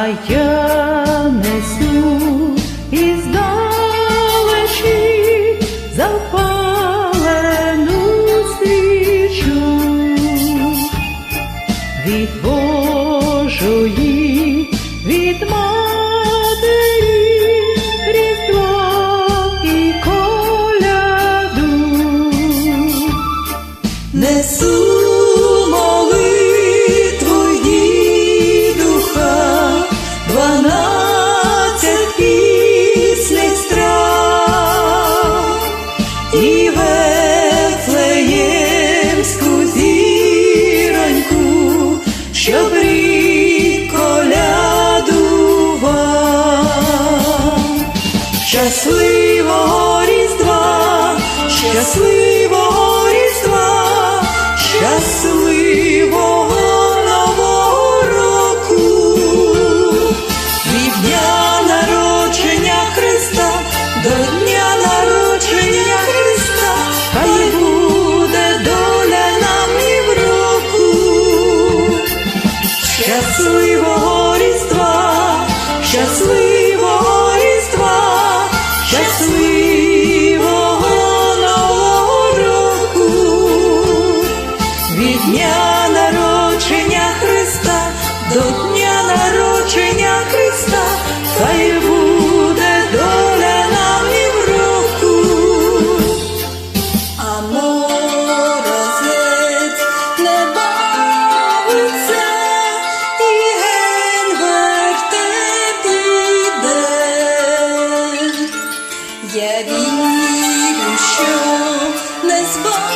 а я несу із далечі запалену свічу. Від Божої, Щасливого Різдва, щасливого Різдва, щасливого Нового року, від дня народження Христа до дня народження Христа, хай буде доля нам і в року. Щасливого Я вірю, що не збавиться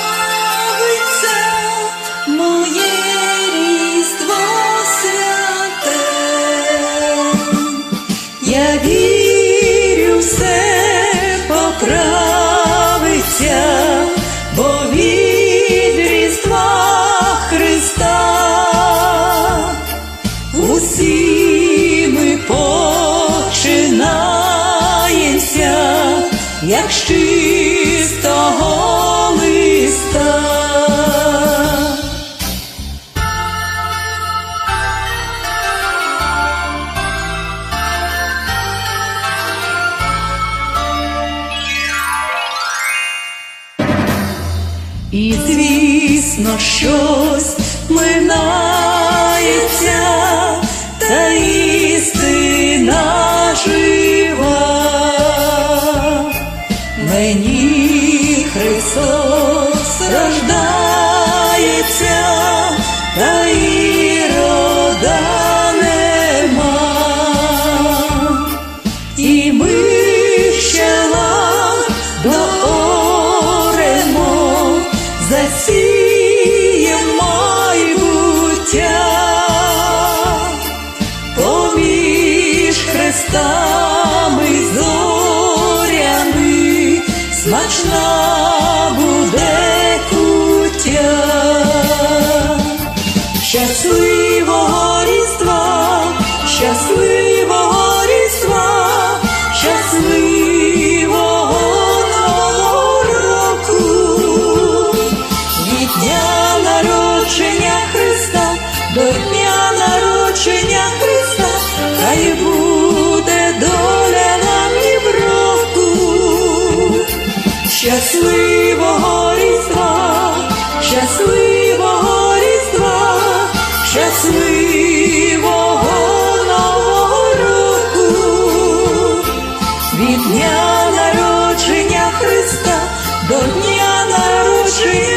як з чистого листа. І звісно, щось минається, Христос рождається, та ірода нема. І ми ще лад дооремо, засієм майбуття. Поміж зорями смачна доля нам і в року, щасливого різдва, щасливого різдва, щасливого нового року, від дня народження Христа до дня народження.